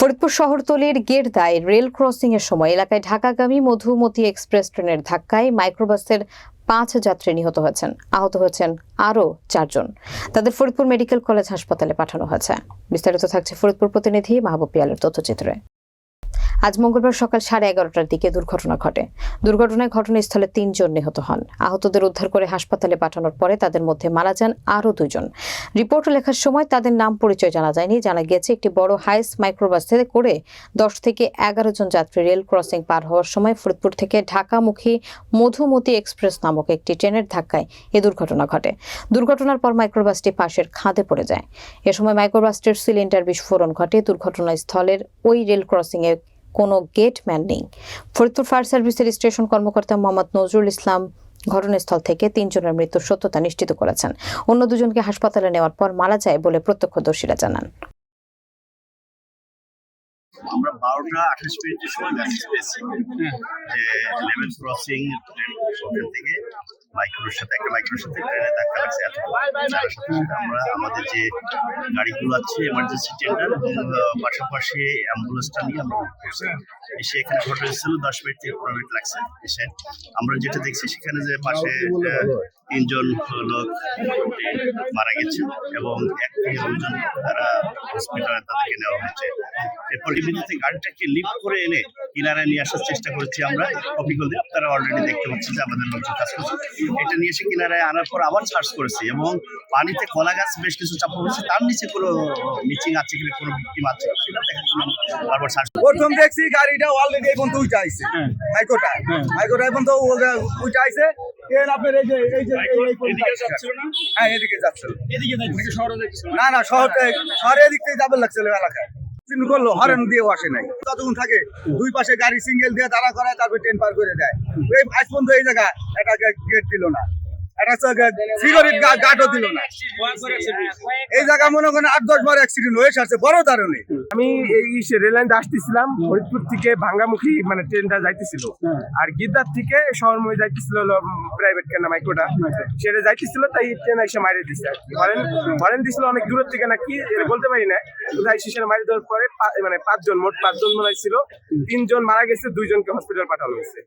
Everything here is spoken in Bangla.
ফরিদপুর শহরতলির গেরদায় রেল ক্রসিং এর সময় এলাকায় ঢাকাগামী মধুমতি এক্সপ্রেস ট্রেনের ধাক্কায় মাইক্রোবাসের পাঁচ যাত্রী নিহত হয়েছেন। আহত হয়েছেন আরও চারজন। তাদের ফরিদপুর মেডিকেল কলেজ হাসপাতালে পাঠানো হয়েছে। বিস্তারিত থাকছে ফরিদপুর প্রতিনিধি মাহবুব পিয়ালের তথ্যচিত্রে। আজ মঙ্গলবার সকাল সাড়ে এগারোটার দিকে দুর্ঘটনা ঘটে। দুর্ঘটনায় ঘটনাস্থলে তিনজন নিহত হন। আহতদের উদ্ধার করে হাসপাতালে পাঠানোর পরে তাদের মধ্যে মারা যান আরও দুজন। রিপোর্ট লেখার সময় তাদের নাম পরিচয় জানা যায়নি। জানা গেছে একটি বড় হাইস মাইক্রোবাসে করে দশ থেকে এগারো জন যাত্রী রেল ক্রসিং পার হওয়ার সময় ফরিদপুর থেকে ঢাকামুখী মধুমতি এক্সপ্রেস নামক একটি ট্রেনের ধাক্কায় এ দুর্ঘটনা ঘটে। দুর্ঘটনার পর মাইক্রোবাসটি পাশের খাদে পড়ে যায়। এ সময় মাইক্রোবাসটির সিলিন্ডার বিস্ফোরণ ঘটে। দুর্ঘটনাস্থলের ওই রেল ক্রসিং এ কোনো গেটম্যান নেই। ফরিদপুর ফায়ার সার্ভিসের স্টেশন কর্মকর্তা মোহাম্মদ নজরুল ইসলাম ঘটনাস্থল থেকে তিনজনের মৃত্যুর সত্যতা নিশ্চিত করেছেন। অন্য দুজনকে হাসপাতালে নেওয়ার পর মারা যায় বলে প্রত্যক্ষদর্শীরা জানান। আমরা বারোটা আঠাশ মিনিটের সময় মেসেজ পেয়েছি। যে লেভেল ক্রসিং ট্রেন থেকে মাইক্রোর সাথে একটা মাইক্রোর সাথে ট্রেনে ধাক্কা লাগছে এত সাথে সাথে আমরা আমাদের যে গাড়িগুলো আছে এমার্জেন্সি টেন্ডার পাশাপাশি অ্যাম্বুলেন্সটা নিয়ে আমরা এসে এখানে ঘটনা ছিল দশ মিনিট থেকে পনেরো মিনিট লাগছে। এসে আমরা যেটা দেখছি সেখানে যে পাশে তিনজন লোক মারা গেছে এবং এক থেকে দুজন তারা হসপিটালে তাদেরকে নেওয়া হচ্ছে এরপর ইমিডিয়েটলি গাড়িটাকে লিফট করে এনে কিনারে নিয়ে আসার চেষ্টা করেছি আমরা। কপিগুলো দিয়ে তারা অলরেডি দেখতে পাচ্ছি যে আমাদের লোকজন কাজ করছে। এটা নিয়ে এসে কিনারায় আনার পর আবার সার্চ করেছি এবং পানিতে কলা গাছ বেশ কিছু চাপা পড়েছে। তার নিচে কোনো মিচিং আছে কিনা কোনো ভিক্টিম আছে সেটা দেখার জন্য আমরা বারবার সার্চ প্রথম দেখছি গাড়িটা অলরেডি এই পর্যন্ত উঠে আইছে। হাইকোর্টে হাইকোর্টে এখন তো উঠে আইছে। আপনার এই যে যে হ্যাঁ এদিকে না না শহর শহরে এদিক থেকে যাবে লাগছিল এলাকায়। করল হরেন দিয়েও আসে নাই। ততক্ষণ থাকে দুই পাশে গাড়ি সিঙ্গেল দিয়ে দাঁড়া করায় তারপর ট্রেন পার করে দেয়। এই আজ পর্যন্ত এই জায়গা একটা গেট দিল না। একটা সিকিউরিটি গার্ডও দিল না। এই জায়গা মনে করেন আট দশ বার অ্যাক্সিডেন্ট হয়ে সারছে বড় কারণে আমি এই রেল লাইন আসতেছিলাম ফরিদপুর থেকে ভাঙ্গামুখী মানে ট্রেনটা যাইতেছিল। আর গিদ্দার থেকে শহরময় যাইতেছিল প্রাইভেট কেনা মাইক্রোটা সেটা যাইতেছিল তাই ট্রেন এসে মারিয়ে দিচ্ছে হরেন হরেন দিছিল অনেক দূরের থেকে নাকি বলতে পারি না। মারি দেওয়ার পরে মানে পাঁচজন মোট পাঁচজন মনে হয় ছিল। তিনজন মারা গেছে দুইজনকে হসপিটাল পাঠানো হয়েছে।